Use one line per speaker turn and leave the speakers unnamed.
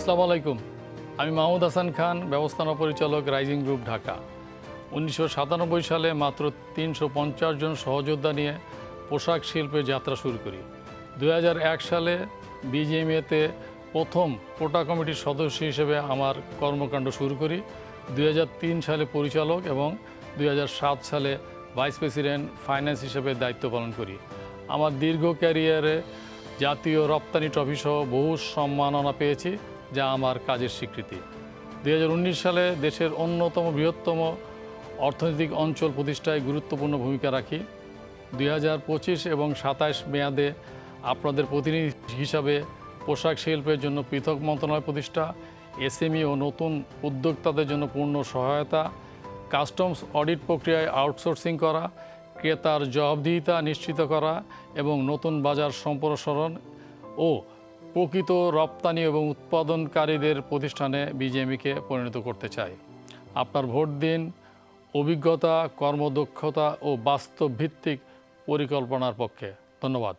আসসালামু আলাইকুম। আমি মাহমুদ হাসান খান, ব্যবস্থাপনা পরিচালক, রাইজিং গ্রুপ, ঢাকা। উনিশশো সাতানব্বই সালে মাত্র তিনশো পঞ্চাশ জন সহযোদ্ধা নিয়ে পোশাক শিল্পে যাত্রা শুরু করি। দু হাজার এক সালে বিজিএমএতে প্রথম কোটা কমিটির সদস্য হিসেবে আমার কর্মকাণ্ড শুরু করি। দু হাজার তিন সালে পরিচালক এবং দু হাজার সাত সালে ভাইস প্রেসিডেন্ট ফাইন্যান্স হিসেবে দায়িত্ব পালন করি। আমার দীর্ঘ ক্যারিয়ারে জাতীয় রপ্তানি ট্রফি সহ বহু সম্মাননা পেয়েছি। যা আমার কাজের স্বীকৃতি। দুই হাজার উনিশ সালে দেশের অন্যতম বৃহত্তম অর্থনৈতিক অঞ্চল প্রতিষ্ঠায় গুরুত্বপূর্ণ ভূমিকা রাখি। দুই হাজার পঁচিশ এবং সাতাশ মেয়াদে আপনাদের প্রতিনিধি হিসাবে পোশাক শিল্পের জন্য পৃথক মন্ত্রণালয় প্রতিষ্ঠা, এসএমই ও নতুন উদ্যোক্তাদের জন্য পূর্ণ সহায়তা, কাস্টমস অডিট প্রক্রিয়ায় আউটসোর্সিং করা, ক্রেতার জবাবদিহিতা নিশ্চিত করা এবং নতুন বাজার সম্প্রসারণ ও প্রকৃত রপ্তানি এবং উৎপাদনকারীদের প্রতিষ্ঠানে বিজেএমইকে পরিণত করতে চাই। আপনার ভোট দিন, অভিজ্ঞতা, কর্মদক্ষতা ও বাস্তব ভিত্তিক পরিকল্পনার পক্ষে। ধন্যবাদ।